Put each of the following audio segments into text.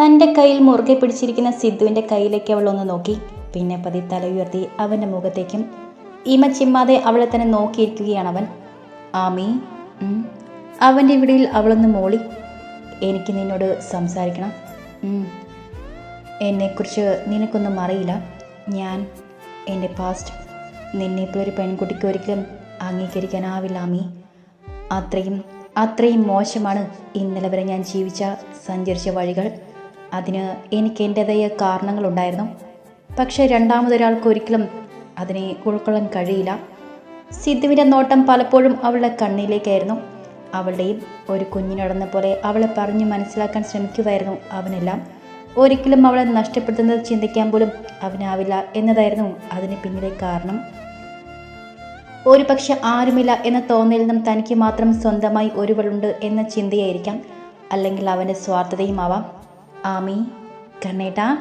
തന്റെ കയ്യിൽ മുറുകെ പിടിച്ചിരിക്കുന്ന സിദ്ധുവിന്റെ കയ്യിലേക്ക് അവൾ ഒന്ന് നോക്കി. പിന്നെ പതി തല ഉയർത്തി അവന്റെ മുഖത്തേക്കും ഇമ ചിമ്മാതെ അവളെ തന്നെ നോക്കിയിരിക്കുകയാണ് അവൻ. ആമി. അവന്റെ ഇവിടെയിൽ അവളൊന്ന് മോളി. എനിക്ക് നിന്നോട് സംസാരിക്കണം. എന്നെക്കുറിച്ച് നിനക്കൊന്നും അറിയില്ല. ഞാൻ എന്റെ പാസ്റ്റ്. നിന്നെ ഇപ്പോൾ ഒരു പെൺകുട്ടിക്ക് ഒരിക്കലും അംഗീകരിക്കാനാവില്ല ആമി. അത്രയും അത്രയും മോശമാണ് ഇന്നലെ വരെ ഞാൻ ജീവിച്ച സഞ്ചരിച്ച വഴികൾ. അതിന് എനിക്ക് എന്റെതായ കാരണങ്ങളുണ്ടായിരുന്നു. പക്ഷേ രണ്ടാമതൊരാൾക്ക് ഒരിക്കലും അതിനെ ഉൾക്കൊള്ളാൻ കഴിയില്ല. സിദ്ധുവിന്റെ നോട്ടം പലപ്പോഴും അവളുടെ കണ്ണിലേക്കായിരുന്നു. അവളുടെയും ഒരു കുഞ്ഞിനടന്ന പോലെ അവളെ പറഞ്ഞു മനസ്സിലാക്കാൻ ശ്രമിക്കുമായിരുന്നു അവനെല്ലാം. ഒരിക്കലും അവളെ നഷ്ടപ്പെടുത്തുന്നത് ചിന്തിക്കാൻ പോലും അവനാവില്ല എന്നതായിരുന്നു അതിന് പിന്നിലെ കാരണം. ഒരു പക്ഷെ ആരുമില്ല എന്ന തോന്നലിൽ നിന്നും തനിക്ക് മാത്രം സ്വന്തമായി ഒരുവളുണ്ട് എന്ന ചിന്തയായിരിക്കാം. അല്ലെങ്കിൽ അവന്റെ സ്വാർത്ഥതയുമാവാം ആമി കണ്ണേട്ടാ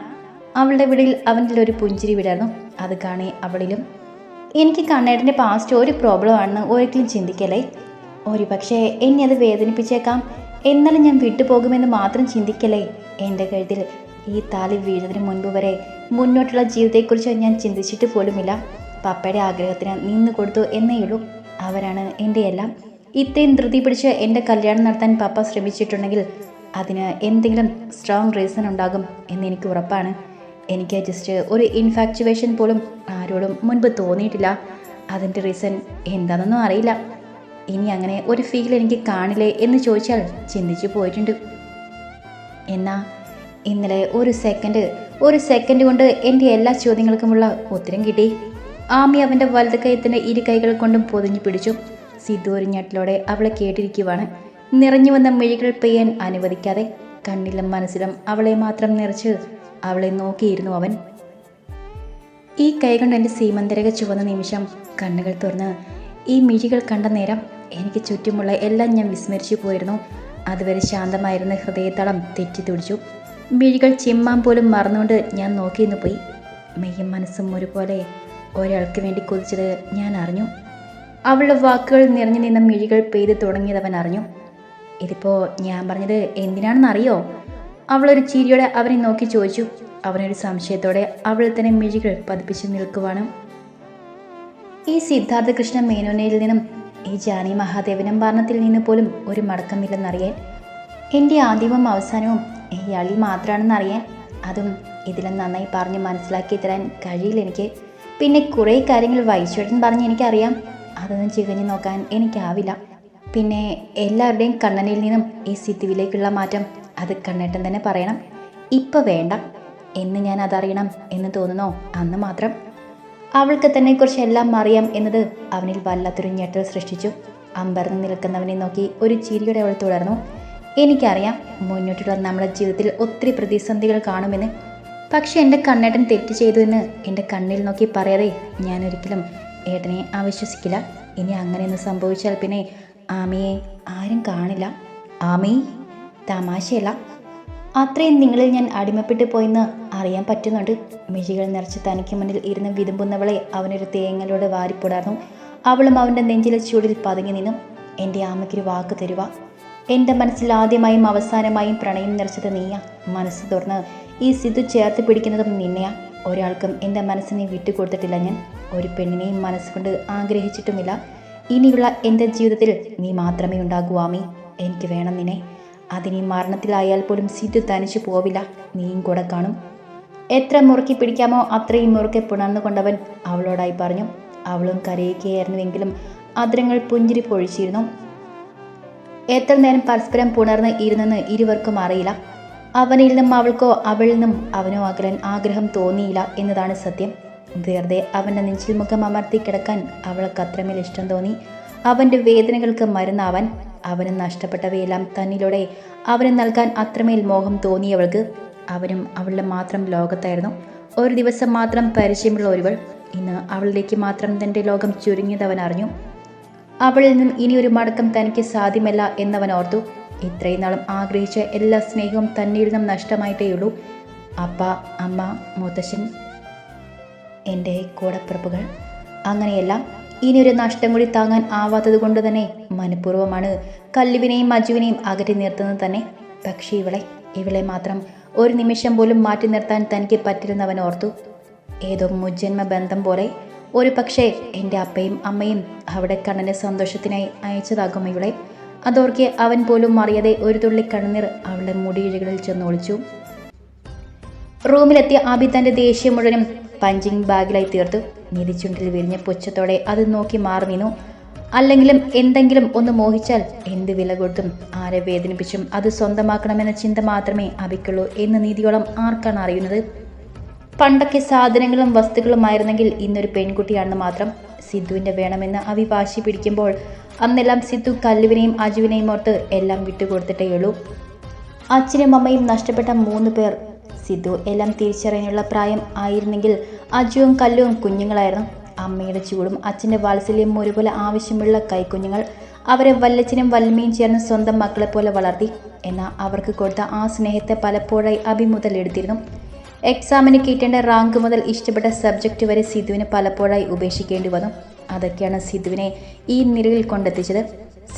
അവളുടെ വിളിയിൽ അവന്റെ ഒരു പുഞ്ചിരി വിടർന്നു അത് കാണേ അവളിലും. എനിക്ക് കണ്ണേട്ടന്റെ പാസ്റ്റ് ഒരു പ്രോബ്ലം ആണെന്ന് ഒരിക്കലും ചിന്തിക്കലേ ഒരു പക്ഷേ എന്നെ അത് വേദനിപ്പിച്ചേക്കാം. എന്നാലും ഞാൻ വിട്ടുപോകുമെന്ന് മാത്രം ചിന്തിക്കലേ എന്റെ കഴുത്തിൽ ഈ താലി വീഴുന്നതിന് മുൻപ് വരെ മുന്നോട്ടുള്ള ജീവിതത്തെക്കുറിച്ച് ഞാൻ ചിന്തിച്ചിട്ട് പോലുമില്ല. പപ്പയുടെ ആഗ്രഹത്തിന് നിന്ന് കൊടുത്തു എന്നേയുള്ളൂ അവരാണ് എന്റെ എല്ലാം. ഇത്രയും ധൃതി പിടിച്ച് എന്റെ കല്യാണം നടത്താൻ പപ്പ ശ്രമിച്ചിട്ടുണ്ടെങ്കിൽ അതിന് എന്തെങ്കിലും സ്ട്രോങ് റീസൺ ഉണ്ടാകും എന്ന് എനിക്ക് ഉറപ്പാണ്. എനിക്ക് ജസ്റ്റ് ഒരു ഇൻഫാക്ച്വേഷൻ പോലും ആരോടും മുൻപ് തോന്നിയിട്ടില്ല. അതിന്റെ റീസൺ എന്താണെന്നൊന്നും അറിയില്ല. ഇനി അങ്ങനെ ഒരു ഫീൽ എനിക്ക് കാണില്ലേ എന്ന് ചോദിച്ചാൽ ചിന്തിച്ചു പോയിട്ടുണ്ട്. എന്നാൽ ഇന്നലെ ഒരു സെക്കൻഡ് ഒരു സെക്കൻഡ് കൊണ്ട് എന്റെ എല്ലാ ചോദ്യങ്ങൾക്കുമുള്ള ഉത്തരം കിട്ടി. ആമി അവന്റെ വലത് കൈത്തിന്റെ ഇരു കൈകൾ കൊണ്ടും പൊതിഞ്ഞു പിടിച്ചു. സിദ്ധു ഒരു ഞെട്ടലോടെ അവളെ കേട്ടിരിക്കുവാണ്. നിറഞ്ഞു വന്ന മിഴികൾ പെയ്യാൻ അനുവദിക്കാതെ കണ്ണിലും മനസ്സിലും അവളെ മാത്രം നിറച്ച് അവളെ നോക്കിയിരുന്നു അവൻ. ഈ കൈ കൊണ്ട് എന്റെ സീമന്തരക ചുവന്ന നിമിഷം കണ്ണുകൾ തുറന്ന് ഈ മിഴികൾ കണ്ട നേരം എനിക്ക് ചുറ്റുമുള്ള എല്ലാം ഞാൻ വിസ്മരിച്ചു പോയിരുന്നു. അതുവരെ ശാന്തമായിരുന്ന ഹൃദയത്തളം തെറ്റി തുടിച്ചു മിഴികൾ ചിമ്മാൻ പോലും മറന്നുകൊണ്ട് ഞാൻ നോക്കി നോക്കിയിരുന്നു പോയി. മെയ്യും മനസ്സും ഒരുപോലെ ഒരാൾക്ക് വേണ്ടി കൊതിച്ചത് ഞാൻ അറിഞ്ഞു. അവളുടെ വാക്കുകൾ നിറഞ്ഞു നിന്ന മിഴികൾ പെയ്തു തുടങ്ങിയതവൻ അറിഞ്ഞു. ഇതിപ്പോൾ ഞാൻ പറഞ്ഞത് എന്തിനാണെന്നറിയോ? അവളൊരു ചിരിയോടെ അവനെ നോക്കി ചോദിച്ചു. അവനൊരു സംശയത്തോടെ അവൾ തന്നെ മിഴികൾ പതിപ്പിച്ച് നിൽക്കുവാണ്. ഈ സിദ്ധാർത്ഥ കൃഷ്ണ മേനോനയിൽ നിന്നും ഈ ജാനി മഹാദേവനം ഭരണത്തിൽ നിന്ന് പോലും ഒരു മടക്കമില്ലെന്നറിയാൻ എന്റെ ആദ്യവും അവസാനവും ഇയാളിൽ മാത്രമാണെന്ന് അറിയാൻ അതും ഇതിലും നന്നായി പറഞ്ഞ് മനസ്സിലാക്കി തരാൻ കഴിയില്ല എനിക്ക്. പിന്നെ കുറേ കാര്യങ്ങൾ വൈശ്വരൻ പറഞ്ഞ് എനിക്കറിയാം. അതൊന്നും ചികഞ്ഞു നോക്കാൻ എനിക്കാവില്ല. പിന്നെ എല്ലാവരുടെയും കണ്ണനിൽ നിന്നും ഈ സിദ്ധുവിലേക്കുള്ള മാറ്റം അത് കണ്ണേട്ടൻ തന്നെ പറയണം. ഇപ്പം വേണ്ട. എന്ന് ഞാൻ അതറിയണം എന്ന് തോന്നുന്നോ. അന്ന് മാത്രം. അവൾക്ക് തന്നെക്കുറിച്ച് എല്ലാം അറിയാം എന്നത് അവനിൽ വല്ലാത്തൊരു ഞെട്ടൽ സൃഷ്ടിച്ചു. അമ്പർന്ന് നിൽക്കുന്നവനെ നോക്കി ഒരു ചിരിയുടെ അവൾ തുടർന്നു. എനിക്കറിയാം മുന്നോട്ടുള്ള നമ്മുടെ ജീവിതത്തിൽ ഒത്തിരി പ്രതിസന്ധികൾ കാണുമെന്ന്. പക്ഷേ എന്റെ കണ്ണേട്ടൻ തെറ്റ് ചെയ്തു എന്ന് എന്റെ കണ്ണിൽ നോക്കി പറയാതെ ഞാൻ ഒരിക്കലും ഏട്ടനെ അവിശ്വസിക്കില്ല. ഇനി അങ്ങനെയൊന്ന് സംഭവിച്ചാൽ പിന്നെ ആമിയെ ആരും കാണില്ല. ആമി തമാശയല്ല. അത്രയും നിങ്ങളിൽ ഞാൻ അടിമപ്പെട്ടു പോയെന്ന് അറിയാൻ പറ്റുന്നുണ്ട്. മിഴികൾ നിറച്ച് തനിക്ക് മുന്നിൽ ഇരുന്ന് വിതുമ്പുന്നവളെ അവനൊരു തേങ്ങലോട് വാരിപ്പൊടാർന്നു. അവളും അവന്റെ നെഞ്ചിലെ ചൂടിൽ പതുങ്ങി നിന്നു. എന്റെ ആമയ്ക്കൊരു വാക്ക് തരുക എന്റെ മനസ്സിൽ ആദ്യമായും അവസാനമായും പ്രണയം നിറച്ചത് നീയാ. മനസ്സ് തുറന്ന് ഈ സിദ്ധു ചേർത്ത് പിടിക്കുന്നതും നിന്നെയാ. ഒരാൾക്കും എന്റെ മനസ്സിനെ വിട്ടുകൊടുത്തിട്ടില്ല ഞാൻ. ഒരു പെണ്ണിനെയും മനസ്സുകൊണ്ട് ആഗ്രഹിച്ചിട്ടുമില്ല. ഇനിയുള്ള എന്റെ ജീവിതത്തിൽ നീ മാത്രമേ ഉണ്ടാകൂ എനിക്ക് വേണം നിന്നെ. അതിനി മരണത്തിലായാൽ പോലും സിദ്ധു തനിച്ചു പോവില്ല. നീയും കൂടെ കാണും. എത്ര മുറുക്കി പിടിക്കാമോ അത്രയും മുറുക്കെ പുണർന്നുകൊണ്ടവൻ അവളോടായി പറഞ്ഞു. അവളും കരയുകയായിരുന്നുവെങ്കിലും അതിരങ്ങൾ പുഞ്ചിരി പൊഴിച്ചിരുന്നു. എത്ര നേരം പരസ്പരം പുണർന്ന് ഇരുന്നെന്ന് ഇരുവർക്കും അറിയില്ല. അവനിൽ നിന്നും അവൾക്കോ അവളിൽ നിന്നും അവനോ അകലാൻ ആഗ്രഹം തോന്നിയില്ല എന്നതാണ് സത്യം. വെറുതെ അവന്റെ നെഞ്ചിൽ മുഖം അമർത്തി കിടക്കാൻ അവൾക്ക് അത്രമേൽ ഇഷ്ടം തോന്നി. അവന്റെ വേദനകൾക്ക് മരുന്നാവാൻ അവന് നഷ്ടപ്പെട്ടവയെല്ലാം തന്നിലൂടെ അവന് നൽകാൻ അത്രമേൽ മോഹം തോന്നിയവൾക്ക് അവനും അവളുടെ മാത്രം ലോകത്തായിരുന്നു. ഒരു ദിവസം മാത്രം പരിചയമുള്ള ഒരുവൾ ഇന്ന് അവളിലേക്ക് മാത്രം തന്റെ ലോകം ചുരുങ്ങിയതവൻ അറിഞ്ഞു. അവളിൽ നിന്നും ഇനി ഒരു മടക്കം തനിക്ക് സാധ്യമല്ല എന്നവൻ ഓർത്തു. ഇത്രയും നാളും ആഗ്രഹിച്ച എല്ലാ സ്നേഹവും തന്നിൽ നിന്നും നഷ്ടമായിട്ടേയുള്ളൂ. അപ്പ അമ്മ മുത്തശ്ശൻ എന്റെ കൂടപ്പിറപ്പുകൾ. അങ്ങനെയെല്ലാം ഇനിയൊരു നഷ്ടം കൂടി താങ്ങാൻ ആവാത്തത് കൊണ്ട് തന്നെ മനഃപൂർവമാണ് കല്ലുവിനെയും മജുവിനെയും അകറ്റി നിർത്തുന്നത് തന്നെ. പക്ഷേ ഇവളെ ഇവളെ മാത്രം ഒരു നിമിഷം പോലും മാറ്റി നിർത്താൻ തനിക്ക് പറ്റിരുന്നവൻ ഓർത്തു. ഏതോ മുജ്ജന്മ ബന്ധം പോലെ ഒരു പക്ഷേ എന്റെ അപ്പയും അമ്മയും അവിടെ കണ്ണന്റെ സന്തോഷത്തിനായി അയച്ചതാകും ഇവളെ. അതോർക്കെ അവൻ പോലും അറിയാതെ ഒരു തുള്ളി കണ്ണീർ അവളുടെ മുടിയിഴകളിൽ ചെന്നൊളിച്ചു. റൂമിലെത്തിയ ആബി തന്റെ ദേഷ്യം മുഴുവനും പഞ്ചിങ് ബാഗിലായി തീർത്തു നിധിച്ചുണ്ടിൽ വിരിഞ്ഞ പുച്ഛത്തോടെ അത് നോക്കി മാറി നിന്നു. അല്ലെങ്കിലും എന്തെങ്കിലും ഒന്ന് മോഹിച്ചാൽ എന്ത് വില കൊടുത്തും ആരെ വേദനിപ്പിച്ചും അത് സ്വന്തമാക്കണമെന്ന ചിന്ത മാത്രമേ അബിക്കുള്ളൂ എന്ന് നീതിയോളം ആർക്കാണ് അറിയുന്നത്? പണ്ടൊക്കെ സാധനങ്ങളും വസ്തുക്കളുമായിരുന്നെങ്കിൽ ഇന്നൊരു പെൺകുട്ടിയാണെന്ന് മാത്രം സിദ്ധുവിന്റെ വേണമെന്ന് അവി വാശി പിടിക്കുമ്പോൾ അന്നെല്ലാം സിദ്ധു കല്ലുവിനെയും അജുവിനെയും ഓർത്ത് എല്ലാം വിട്ടുകൊടുത്തിട്ടേയുള്ളൂ അച്ഛനും അമ്മയും നഷ്ടപ്പെട്ട മൂന്ന് പേർ സിദ്ധു എല്ലാം തിരിച്ചറിയാനുള്ള പ്രായം ആയിരുന്നെങ്കിൽ അജുവും കല്ലുവും കുഞ്ഞുങ്ങളായിരുന്നു. അമ്മയുടെ ചൂടും അച്ഛന്റെ വാത്സല്യം ഒരുപോലെ ആവശ്യമുള്ള കൈക്കുഞ്ഞുങ്ങൾ അവരെ വല്ലച്ചനും വല്ലമയും ചേർന്ന് സ്വന്തം മക്കളെ പോലെ വളർത്തി. എന്നാൽ അവർക്ക് കൊടുത്ത ആ സ്നേഹത്തെ പലപ്പോഴായി അഭിമുതലെടുത്തിരുന്നു എക്സാമിന് കിട്ടേണ്ട റാങ്ക് മുതൽ ഇഷ്ടപ്പെട്ട സബ്ജക്റ്റ് വരെ സിദ്ധുവിന് പലപ്പോഴായി ഉപേക്ഷിക്കേണ്ടി വന്നു. അതൊക്കെയാണ് സിദ്ധുവിനെ ഈ നിലയിൽ കൊണ്ടെത്തിച്ചത്.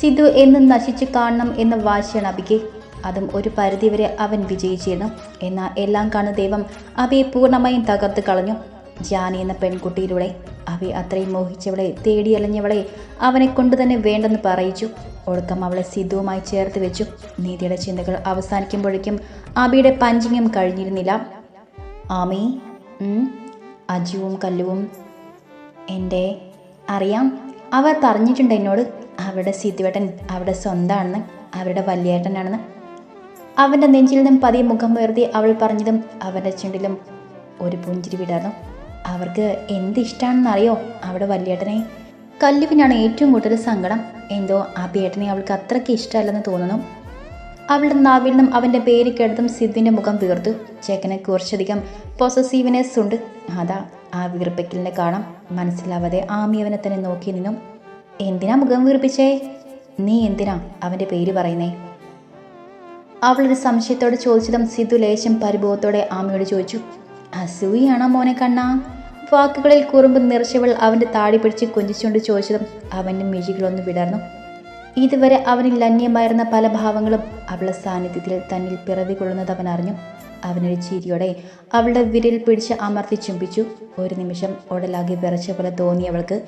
സിദ്ധു എന്ന് നശിച്ചു കാണണം എന്ന വാശിയാണ് അബിക്ക്. അതും ഒരു പരിധിവരെ അവൻ വിജയിച്ചിരുന്നു. എന്നാൽ എല്ലാം കാണുന്ന ദൈവം അവയെ പൂർണമായും തകർത്ത് കളഞ്ഞു. ജാനി എന്ന പെൺകുട്ടിയിലൂടെ അവയെ അത്രയും മോഹിച്ചവളെ തേടിയലഞ്ഞവളെ അവനെ കൊണ്ട് തന്നെ വേണ്ടെന്ന് പറയിച്ചു. ഒടുക്കം അവളെ സിദ്ധുവുമായി ചേർത്ത് വെച്ചു. നീതിയുടെ ചിന്തകൾ അവസാനിക്കുമ്പോഴേക്കും അബിയുടെ പഞ്ചിങ്ങും കഴിഞ്ഞിരുന്നില്ല. ആമി അജുവും കല്ലുവും എന്റെ അറിയാം. അവർ പറഞ്ഞിട്ടുണ്ട് എന്നോട്. അവരുടെ സിദ്ധുവേട്ടൻ അവരുടെ സ്വന്തമാണെന്ന് അവരുടെ വലിയേട്ടനാണെന്ന്. അവന്റെ നെഞ്ചിൽ നിന്നും പതിയെ മുഖം ഉയർത്തി അവൾ പറഞ്ഞതും അവന്റെ ചുണ്ടിലും ഒരു പുഞ്ചിരി വിടർന്നു. അവർക്ക് എന്ത് ഇഷ്ടമാണെന്നറിയോ അവിടെ വല്യേട്ടനെ? കല്ലുവിനാണ് ഏറ്റവും കൂടുതൽ സങ്കടം. എന്തോ ആ പേട്ടനെ അവൾക്ക് അത്രയ്ക്ക് ഇഷ്ടമല്ലെന്ന് തോന്നുന്നു. അവളുടെ നാവിൽ നിന്നും അവന്റെ പേര് കേട്ടതും സിദ്ധുവിന്റെ മുഖം വീർത്തു. ചേക്കനെ കുറച്ചധികം പൊസസീവ്നെസ് ഉണ്ട്. അതാ ആ വീർപ്പിക്കലിനെ കാണാം. മനസ്സിലാവാതെ ആമി അവനെ തന്നെ നോക്കി നിന്നു. എന്തിനാ മുഖം വീർപ്പിച്ചേ? നീ എന്തിനാ അവന്റെ പേര് പറയുന്നേ? അവളൊരു സംശയത്തോടെ ചോദിച്ചതും സിദ്ധു ലേശം പരിഭവത്തോടെ ആമയോട് ചോദിച്ചു അസൂയാണോ മോനെ കണ്ണാ? വാക്കുകളിൽ കുറുമ്പ് നിറച്ചവൾ അവന്റെ താടി പിടിച്ച് കൊഞ്ചിച്ചുകൊണ്ട് ചോദിച്ചതും അവന്റെ മിഴികളൊന്ന് വിടർന്നു. ഇതുവരെ അവനിൽ അന്യമായിരുന്ന പല ഭാവങ്ങളും അവളുടെ സാന്നിധ്യത്തിൽ തന്നിൽ പിറവി കൊള്ളുന്നത് അവൻ അറിഞ്ഞു. അവനൊരു ചിരിയോടെ അവളുടെ വിരൽ പിടിച്ച് അമർത്തി ചുംബിച്ചു. ഒരു നിമിഷം ഉടലാകെ വിറച്ച പോലെ തോന്നി അവൾക്ക്.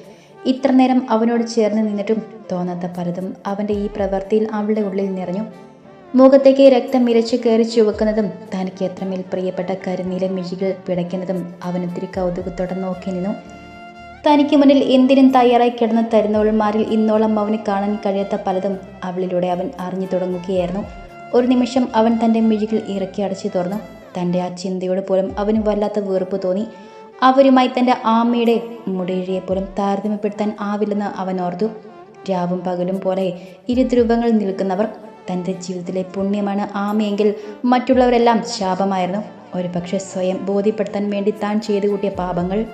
ഇത്ര നേരം അവനോട് ചേർന്ന് നിന്നിട്ടും തോന്നാത്ത പലതും അവന്റെ ഈ പ്രവൃത്തിയിൽ അവളുടെ ഉള്ളിൽ നിറഞ്ഞു. മുഖത്തേക്ക് രക്തം ഇരച്ച് കയറി ചുവക്കുന്നതും തനിക്ക് എത്രമേൽ പ്രിയപ്പെട്ട കരുനീല മിഴികൾ പിടയ്ക്കുന്നതും അവനൊത്തിരി കൗതുകത്തോടെ നോക്കി നിന്നു. തനിക്ക് മുന്നിൽ എന്തിനും തയ്യാറായി കിടന്ന തരുന്നവൾമാരിൽ ഇന്നോളം അവന് കാണാൻ കഴിയാത്ത പലതും അവളിലൂടെ അവൻ അറിഞ്ഞു തുടങ്ങുകയായിരുന്നു. ഒരു നിമിഷം അവൻ തന്റെ മിഴികൾ ഇറക്കി അടച്ചു തുറന്നു. തന്റെ ആ ചിന്തയോട് പോലും അവന് വല്ലാത്ത വെറുപ്പ് തോന്നി. അവരുമായി തന്റെ ആമ്മയുടെ മുടിയിഴയെ പോലും താരതമ്യപ്പെടുത്താൻ ആവില്ലെന്ന് അവൻ ഓർത്തു. രാവും പകലും പോലെ ഇരു നിൽക്കുന്നവർ തന്റെ ജീവിതത്തിലെ പുണ്യമാണ്. ആമയെങ്കിൽ മറ്റുള്ളവരെല്ലാം ശാപമായിരുന്നു. ഒരു പക്ഷെ സ്വയം ബോധ്യപ്പെടുത്താൻ വേണ്ടി താൻ ചെയ്തു കൂട്ടിയ പാപങ്ങൾ.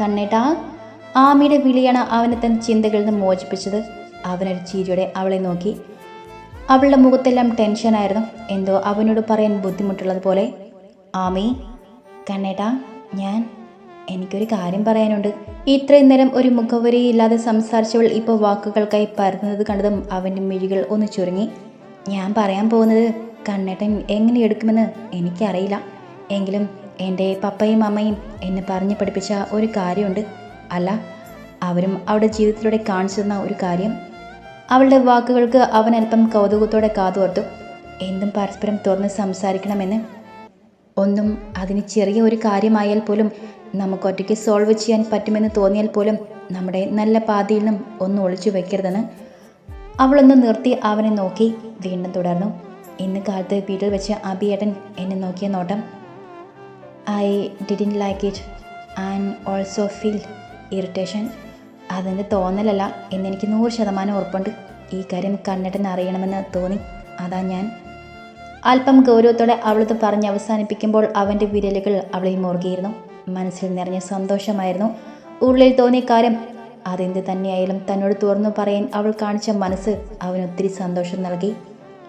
കണ്ണേട്ട ആമയുടെ വിളിയാണ് അവനെ തൻ ചിന്തകളിൽ നിന്ന് മോചിപ്പിച്ചത്. അവനൊരു ചിരിയോടെ അവളെ നോക്കി. അവളുടെ മുഖത്തെല്ലാം ടെൻഷനായിരുന്നു എന്തോ അവനോട് പറയാൻ ബുദ്ധിമുട്ടുള്ളതുപോലെ. ആമി കണ്ണേട്ടാ ഞാൻ എനിക്കൊരു കാര്യം പറയാനുണ്ട്. ഇത്രയും നേരം ഒരു മുഖവരിയില്ലാതെ സംസാരിച്ചവൾ ഇപ്പോൾ വാക്കുകൾക്കായി പരന്നത് കണ്ടതും അവന്റെ മിഴികൾ ഒന്ന് ചുരുങ്ങി. ഞാൻ പറയാൻ പോകുന്നത് കണ്ണേട്ടൻ എങ്ങനെ എടുക്കുമെന്ന് എനിക്കറിയില്ല. എങ്കിലും എന്റെ പപ്പയും അമ്മയും എന്നെ പറഞ്ഞു പഠിപ്പിച്ച ഒരു കാര്യമുണ്ട്. അല്ല അവരും അവരുടെ ജീവിതത്തിലൂടെ കാണിച്ചു തന്ന ഒരു കാര്യം. അവളുടെ വാക്കുകൾക്ക് അവൻ അല്പം കൗതുകത്തോടെ കാതോർത്തു എന്തും പരസ്പരം തുറന്ന് സംസാരിക്കണമെന്ന് ഒന്നും അതിന് ചെറിയ ഒരു കാര്യമായാൽ പോലും നമുക്ക് ഒറ്റയ്ക്ക് സോൾവ് ചെയ്യാൻ പറ്റുമെന്ന് തോന്നിയാൽ പോലും നമ്മുടെ നല്ല പാതിയിൽ നിന്നും ഒന്നും ഒളിച്ചു വെക്കരുതെന്ന് അവളൊന്ന് നിർത്തി അവനെ നോക്കി വീണ്ടും തുടർന്നു. ഇന്ന് കാലത്ത് വീട്ടിൽ വെച്ച് അബിയേട്ടൻ എന്നെ നോക്കിയ നോട്ടം I didn't like it and also feel irritation അതിന്റെ തോന്നലല്ല എന്നെനിക്ക് നൂറ് ശതമാനം ഉറപ്പുണ്ട്. ഈ കാര്യം കണ്ണിട്ടൻ അറിയണമെന്ന് തോന്നി. അതാ ഞാൻ. അല്പം ഗൗരവത്തോടെ അവളത് പറഞ്ഞ് അവസാനിപ്പിക്കുമ്പോൾ അവന്റെ വിരലുകൾ അവളെ മുറുകിയിരുന്നു. മനസ്സിൽ നിറഞ്ഞ സന്തോഷമായിരുന്നു. ഉള്ളിൽ തോന്നിയ കാര്യം അതെന്ത് തന്നെയായാലും തന്നോട് തുറന്നു പറയാൻ അവൾ കാണിച്ച മനസ്സ് അവന് ഒത്തിരി സന്തോഷം നൽകി.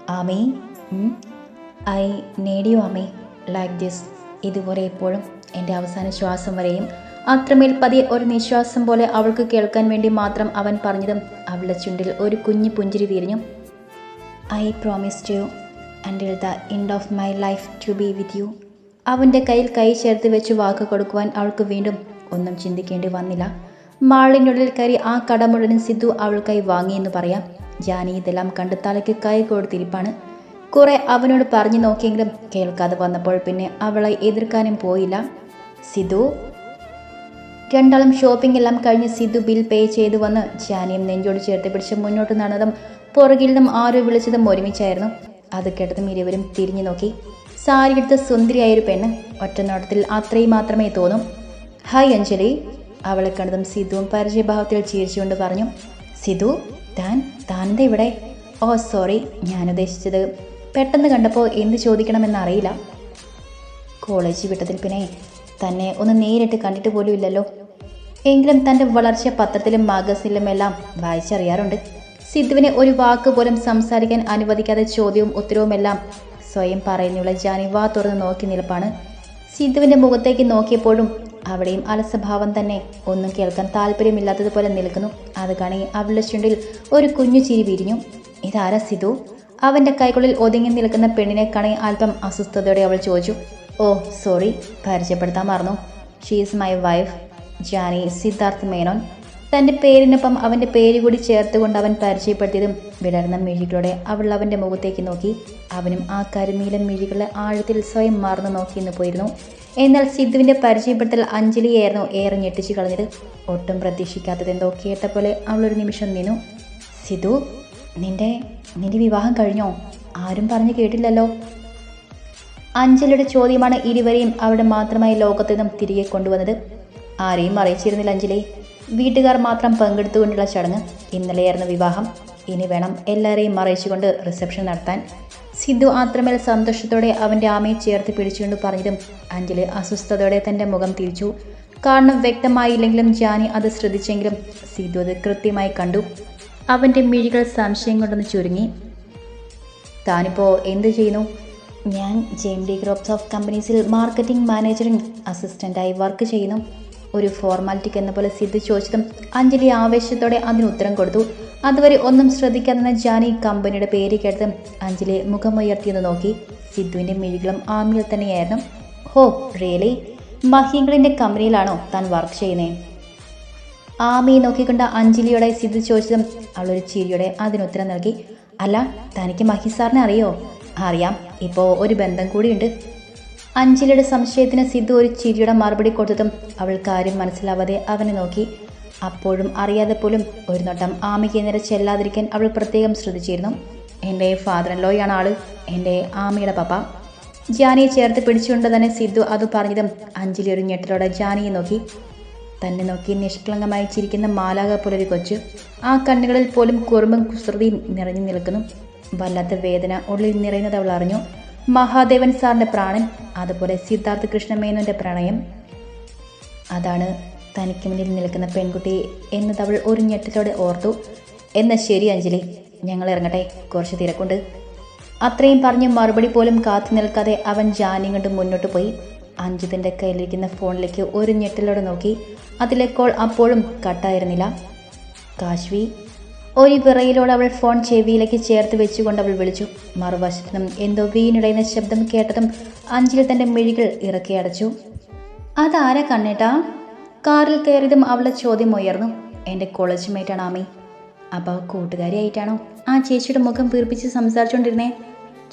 ആമേ ഐ നേടിയോ ആമേ. Like this. ഇതുപോലെ എപ്പോഴും എന്റെ അവസാന ശ്വാസം വരെയും അത്രമേൽ പതിയെ ഒരു നിശ്വാസം പോലെ അവൾക്ക് കേൾക്കാൻ വേണ്ടി മാത്രം അവൻ പറഞ്ഞതും അവളുടെ ചുണ്ടിൽ ഒരു കുഞ്ഞു പുഞ്ചിരി വിരിഞ്ഞു. I promise to until the end of my life to be with you അവന്റെ കയ്യിൽ കൈ ചേർത്ത് വെച്ച് വാക്ക് കൊടുക്കുവാൻ അവൾക്ക് വീണ്ടും ഒന്നും ചിന്തിക്കേണ്ടി വന്നില്ല. മാളിനുള്ളിൽ കയറി ആ കട മുഴുവൻ സിദ്ധു അവൾക്കായി വാങ്ങിയെന്ന് പറയാം. ജാനി ഇതെല്ലാം കണ്ട് തലയ്ക്ക് കൈ കൊടുത്തിരിപ്പാണ് കുറെ അവനോട് പറഞ്ഞു നോക്കിയെങ്കിലും കേൾക്കാതെ വന്നപ്പോൾ പിന്നെ അവളെ എതിർക്കാനും പോയില്ല. സിദ്ധു? രണ്ടാളും ഷോപ്പിംഗ് എല്ലാം കഴിഞ്ഞ് സിദ്ധു ബിൽ പേ ചെയ്തു വന്ന് ജാനിയും നെഞ്ചോട് ചേർത്ത് പിടിച്ച് മുന്നോട്ട് നടന്നതും പുറകിൽ നിന്നും ആരോ വിളിച്ചതും ഒരുമിച്ചായിരുന്നു. അത് കേട്ടതും ഇരുവരും തിരിഞ്ഞു നോക്കി. സാരി എടുത്ത സുന്ദരിയായൊരു പെണ്ണ് ഒറ്റനോട്ടത്തിൽ അത്രയും മാത്രമേ തോന്നും. ഹായ് അഞ്ജലി അവളെ കണ്ടതും സിദ്ധുവും പരിചയഭാവത്തിൽ ചിരിച്ചുകൊണ്ട് പറഞ്ഞു. സിധു താൻ താനെന്താ ഇവിടെ? ഓ സോറി ഞാൻ ഉദ്ദേശിച്ചത് പെട്ടെന്ന് കണ്ടപ്പോൾ എന്ത് ചോദിക്കണമെന്നറിയില്ല കോളേജ് വിട്ടതിൽ പിന്നെ തന്നെ ഒന്ന് നേരിട്ട് കണ്ടിട്ട് പോലും ഇല്ലല്ലോ. എങ്കിലും തന്റെ വളർച്ച പത്രത്തിലും മാഗസിനിലും എല്ലാം വായിച്ചറിയാറുണ്ട്. സിദ്ധുവിനെ ഒരു വാക്ക് പോലും സംസാരിക്കാൻ അനുവദിക്കാതെ ചോദ്യവും ഉത്തരവുമെല്ലാം സ്വയം പറയുന്നുള്ള ജാനി വാ തുറന്ന് നോക്കി നിൽപ്പാണ്. സിദ്ധുവിന്റെ മുഖത്തേക്ക് നോക്കിയപ്പോഴും അവിടെയും അലസഭാവം തന്നെ. ഒന്നും കേൾക്കാൻ താല്പര്യമില്ലാത്തതുപോലെ നിൽക്കുന്നു. അത് കാണി അവളുടെ ചുണ്ടിൽ ഒരു കുഞ്ഞു ചിരി വിരിഞ്ഞു. ഇതാരാ സിധു അവന്റെ കൈകളിൽ ഒതുങ്ങി നിൽക്കുന്ന പെണ്ണിനെ കാണി അല്പം അസ്വസ്ഥതയോടെ അവൾ ചോദിച്ചു. Oh sorry. പരിചയപ്പെടുത്താൻ മറന്നു. She is my wife Jani Siddharth Menon. തന്റെ പേരിനൊപ്പം അവന്റെ പേര് കൂടി ചേർത്തുകൊണ്ട് അവൻ പരിചയപ്പെടുത്തിയതും വിടർന്ന മിഴികളോടെ അവൾ അവന്റെ മുഖത്തേക്ക് നോക്കി. അവനും ആ കരിനീലൻ മിഴികളെ ആഴത്തിൽ സ്വയം മറന്നു നോക്കിയെന്ന് പോയിരുന്നു. എന്നാൽ സിദ്ധുവിന്റെ പരിചയപ്പെടുത്തൽ അഞ്ജലിയായിരുന്നു ഏറെ ഞെട്ടിച്ചു കളഞ്ഞത്. ഒട്ടും പ്രതീക്ഷിക്കാത്തതെന്തോ കേട്ട പോലെ അവളൊരു നിമിഷം നിന്നു. സിധു നിന്റെ നിന്റെ വിവാഹം കഴിഞ്ഞോ? ആരും പറഞ്ഞു കേട്ടില്ലല്ലോ. അഞ്ജലിയുടെ ചോദ്യമാണ് ഇരുവരെയും അവിടെ മാത്രമായി ലോകത്തു നിന്നും തിരികെ കൊണ്ടുവന്നത്. ആരെയും അറിയിച്ചിരുന്നില്ല അഞ്ജലി. വീട്ടുകാർ മാത്രം പങ്കെടുത്തുകൊണ്ടുള്ള ചടങ്ങ് ഇന്നലെയായിരുന്നു വിവാഹം. ഇനി വേണം എല്ലാവരെയും മറയിച്ചുകൊണ്ട് റിസപ്ഷൻ നടത്താൻ. സിദ്ധു അത്രമേൽ സന്തോഷത്തോടെ അവന്റെ ആമയെ ചേർത്ത് പിടിച്ചുകൊണ്ട് പറഞ്ഞതും അഞ്ജലി അസ്വസ്ഥതയോടെ തന്റെ മുഖം തിരിച്ചു. കാരണം വ്യക്തമായില്ലെങ്കിലും ജാനി അത് ശ്രദ്ധിച്ചെങ്കിലും സിദ്ധു അത് കൃത്യമായി കണ്ടു. അവന്റെ മിഴികൾ സംശയം കൊണ്ടൊന്ന് ചുരുങ്ങി. താനിപ്പോൾ എന്ത് ചെയ്യുന്നു? ഞാൻ J M D groups of കമ്പനീസിൽ marketing managering അസിസ്റ്റന്റായി വർക്ക് ചെയ്യുന്നു. ഒരു ഫോർമാലിറ്റിക്ക് എന്ന പോലെ സിദ്ധു ചോദിച്ചതും അഞ്ജലി ആവേശത്തോടെ അതിന് ഉത്തരം കൊടുത്തു. അതുവരെ ഒന്നും ശ്രദ്ധിക്കാതെ ജാനി കമ്പനിയുടെ പേര് കേട്ടതും അഞ്ജലി മുഖമുയർത്തിയെന്ന് നോക്കി. സിദ്ധുവിന്റെ മിഴികളും ആമിൽ തന്നെയായിരുന്നു. ഹോ റിയലി മഹീങ്കളിന്റെ കമ്പനിയിലാണോ താൻ വർക്ക് ചെയ്യുന്നത് ആമിയെ നോക്കിക്കൊണ്ട് അഞ്ജലിയോടെ സിദ്ധു ചോദിച്ചതും അവളൊരു ചിരിയോടെ അതിനുത്തരം നൽകി. അല്ല തനിക്ക് മഹി സാറിനെ അറിയോ? അറിയാം. ഇപ്പോൾ ഒരു ബന്ധം കൂടിയുണ്ട്. അഞ്ജലിയുടെ സംശയത്തിന് സിദ്ധു ഒരു ചിരിയുടെ മറുപടി കൊടുത്തതും അവൾ കാര്യം മനസ്സിലാവാതെ അവനെ നോക്കി. അപ്പോഴും അറിയാതെ പോലും ഒരു നോട്ടം ആമയ്ക്ക് നേരെ ചെല്ലാതിരിക്കാൻ അവൾ പ്രത്യേകം ശ്രദ്ധിച്ചിരുന്നു. എന്റെ ഫാദർ ലോയാണ് ആൾ. എന്റെ ആമയുടെ പപ്പ. ജാനിയെ ചേർത്ത് പിടിച്ചുകൊണ്ട് തന്നെ സിദ്ധു അത് പറഞ്ഞതും അഞ്ജലി ഒരു ഞെട്ടലോടെ ജാനിയെ നോക്കി. തന്നെ നോക്കി നിഷ്കളങ്കമായി ചിരിക്കുന്ന മാലാക പോലൊരു കൊച്ചു. ആ കണ്ണുകളിൽ പോലും കുറുമ്പും കുസൃതിയും നിറഞ്ഞു നിൽക്കുന്നു. വല്ലാത്ത വേദന ഉള്ളിൽ നിറയുന്നത് അവൾ അറിഞ്ഞു. മഹാദേവൻ സാറിന്റെ പ്രാണൻ അതുപോലെ സിദ്ധാർത്ഥ കൃഷ്ണമേനോന്റെ പ്രണയം. അതാണ് തനിക്ക് മുന്നിൽ നിൽക്കുന്ന പെൺകുട്ടി എന്നത് അവൾ ഒരു ഞെട്ടലോടെ ഓർത്തു. എന്നാൽ ശരി അഞ്ജലി ഞങ്ങൾ ഇറങ്ങട്ടെ കുറച്ച് തിരക്കുണ്ട്. അത്രയും പറഞ്ഞ് മറുപടി പോലും കാത്തു നിൽക്കാതെ അവൻ ജാനി കൊണ്ട് മുന്നോട്ട് പോയി. അഞ്ജിതിന്റെ കയ്യിലിരിക്കുന്ന ഫോണിലേക്ക് ഒരു ഞെട്ടലോടെ നോക്കി. അതിലെ കോൾ അപ്പോഴും കട്ടായിരുന്നില്ല. കാശ്വി ഒരു പിറയിലോട് അവൾ ഫോൺ ചെവിയിലേക്ക് ചേർത്ത് വെച്ചുകൊണ്ട് അവൾ വിളിച്ചു. മറുവശത്തു എന്തോ വീണിടയുന്ന ശബ്ദം കേട്ടതും അഞ്ജലി തന്റെ മിഴികൾ ഇറക്കി അടച്ചു. അതാരാ കണ്ണേട്ടാ? കാറിൽ കയറിയതും അവളുടെ ചോദ്യം ഉയർന്നു. എന്റെ കോളേജ് മേറ്റാണ് ആമി. അപ്പോൾ കൂട്ടുകാരിയായിട്ടാണോ ആ ചേച്ചിയുടെ മുഖം വീർപ്പിച്ച് സംസാരിച്ചുകൊണ്ടിരുന്നേ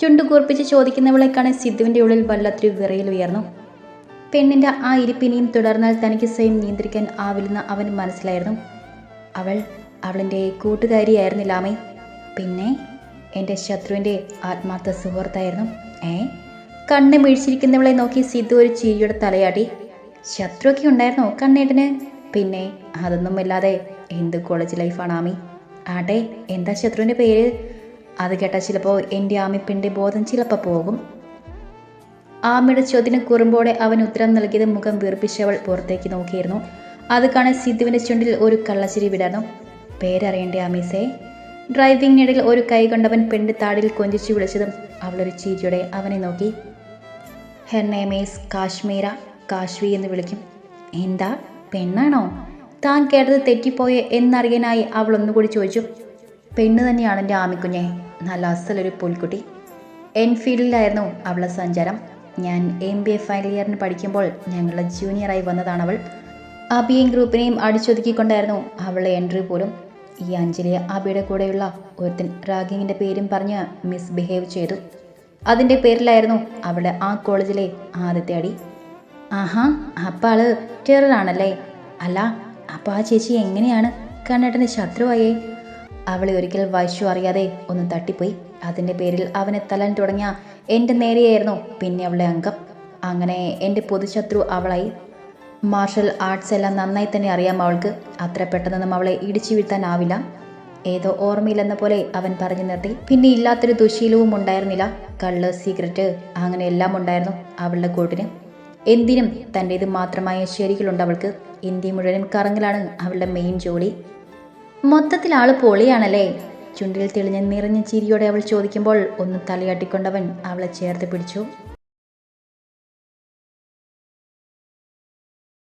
ചുണ്ടു കൂർപ്പിച്ച് ചോദിക്കുന്നവളെ സിദ്ധുവിന്റെ ഉള്ളിൽ വല്ലാത്തൊരു വിറയിൽ ഉയർന്നു. പെണ്ണിന്റെ ആ ഇരിപ്പിനിയും തുടർന്നാൽ തനിക്ക് സ്വയം നിയന്ത്രിക്കാൻ ആവില്ലെന്ന് അവൻ മനസ്സിലായിരുന്നു. അവൾ അവളിന്റെ കൂട്ടുകാരിയായിരുന്നില്ല അമ്മേ പിന്നെ എന്റെ ശത്രുവിന്റെ ആത്മാർത്ഥ സുഹൃത്തായിരുന്നു ഏ? കണ്ണ് മിഴിച്ചിരിക്കുന്നവളെ നോക്കി സിദ്ധു ഒരു ചിരിയുടെ തലയാട്ടി. ശത്രുവൊക്കെ ഉണ്ടായിരുന്നോ കണ്ണേട്ടന്? പിന്നെ അതൊന്നുമില്ലാതെ എന്ത് കോളേജ് ലൈഫാണ് ആമി ആട്ടെ എന്താ ശത്രുവിന്റെ പേര്? അത് കേട്ടാൽ ചിലപ്പോൾ എന്റെ ആമിപ്പിന്റെ ബോധം ചിലപ്പോൾ പോകും. ആമിയുടെ ചോദ്യത്തിന് കുറുമ്പോടെ അവൻ ഉത്തരം നൽകിയത് മുഖം വീർപ്പിച്ചവൾ പുറത്തേക്ക് നോക്കിയിരുന്നു. അത് കാണാൻ സിദ്ധുവിന്റെ ചുണ്ടിൽ ഒരു കള്ളച്ചിരി വിടർന്നു. പേരറിയണ്ടേ അമീസേ? ഡ്രൈവിങ്ങിനിടയിൽ ഒരു കൈ കൊണ്ടവൻ പെണ്ണ് താടിൽ കൊഞ്ചിച്ചു വിളിച്ചതും അവളൊരു ചീരിയോടെ അവനെ നോക്കി. ഹെർ ഈസ് കാശ്മീര കാശ്വി എന്ന് വിളിക്കും. എന്താ? പെണ്ണാണോ? താൻ കേട്ടത് തെറ്റിപ്പോയെ എന്നറിയാനായി അവൾ ഒന്നുകൂടി ചോദിച്ചു. പെണ്ണ് തന്നെയാണ് എന്റെ ആമിക്കുഞ്ഞെ. നല്ല അസലൊരു പുൽക്കുട്ടി. എൻഫീൽഡിലായിരുന്നു അവളുടെ സഞ്ചാരം. ഞാൻ എം ബി എ ഫൈനൽ ഇയറിന് പഠിക്കുമ്പോൾ ഞങ്ങളുടെ ജൂനിയറായി വന്നതാണ് അവൾ അബിയും ഗ്രൂപ്പിനെയും അടിച്ചൊതുക്കിക്കൊണ്ടായിരുന്നു അവളെ എൻട്രി പോലും. ഈ അഞ്ജലി അബിയുടെ കൂടെയുള്ള ഒരുത്തൻ റാഗിങ്ങിന്റെ പേരും പറഞ്ഞ് മിസ്ബിഹേവ് ചെയ്തു. അതിന്റെ പേരിലായിരുന്നു അവിടെ ആ കോളേജിലെ ആദ്യത്തെ അടി. ആഹാ അപ്പം ആൾ ടെററാണല്ലേ അല്ല അപ്പോൾ ആ ചേച്ചി എങ്ങനെയാണ് കണ്ണേട്ടന് ശത്രുവായേ? അവളെ ഒരിക്കൽ വശു അറിയാതെ ഒന്ന് തട്ടിപ്പോയി. അതിന്റെ പേരിൽ അവനെ തലാൻ തുടങ്ങിയ എന്റെ നേരെയായിരുന്നു പിന്നെ അവളുടെ അംഗം. അങ്ങനെ എന്റെ പൊതുശത്രു അവളായി. മാർഷൽ ആർട്സ് എല്ലാം നന്നായി തന്നെ അറിയാം അവൾക്ക്. അത്ര പെട്ടെന്നൊന്നും അവളെ ഇടിച്ചു വീഴ്ത്താനാവില്ല. ഏതോ ഓർമ്മയില്ലെന്ന പോലെ അവൻ പറഞ്ഞു നിർത്തി. പിന്നെ ഇല്ലാത്തൊരു ദുശീലവും ഉണ്ടായിരുന്നില്ല. കള്ള് സിഗരറ്റ് അങ്ങനെ എല്ലാം ഉണ്ടായിരുന്നു അവളുടെ കൂട്ടിന്. എന്തിനും തന്റേത് മാത്രമായ ശരികളുണ്ട് അവൾക്ക്. ഇന്ത്യ മുഴുവൻ കറങ്ങലാണ് അവളുടെ മെയിൻ ജോലി. മൊത്തത്തിൽ ആൾ പൊളിയാണല്ലേ? ചുണ്ടിൽ തെളിഞ്ഞ നിറഞ്ഞ ചിരിയോടെ അവൾ ചോദിക്കുമ്പോൾ ഒന്ന് തലയാട്ടിക്കൊണ്ടവൻ അവളെ ചേർത്ത് പിടിച്ചു.